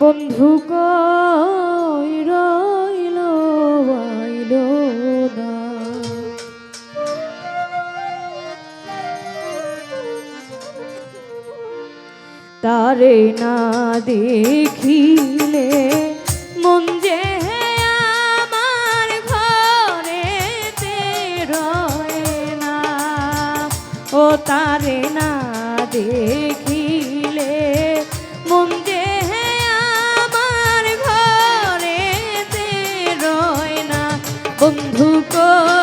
বন্ধু কই রইল, আইল না। তারে না দেখিলে মন যে আমার ঘরে রয় না। ও তারে না দেখি Oh.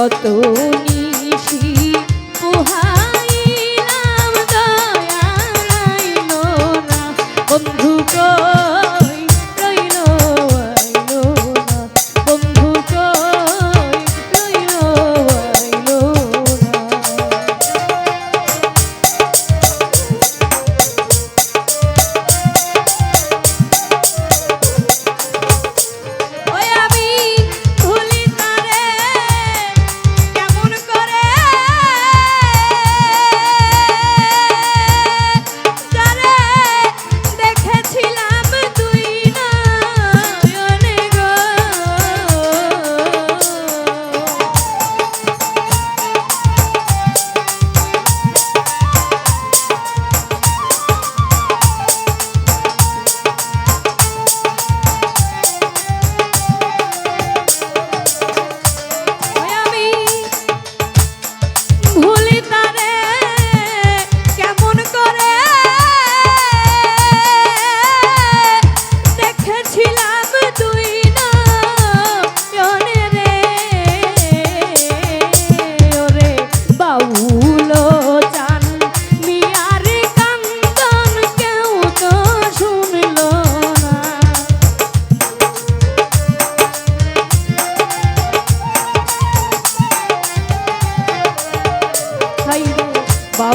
কত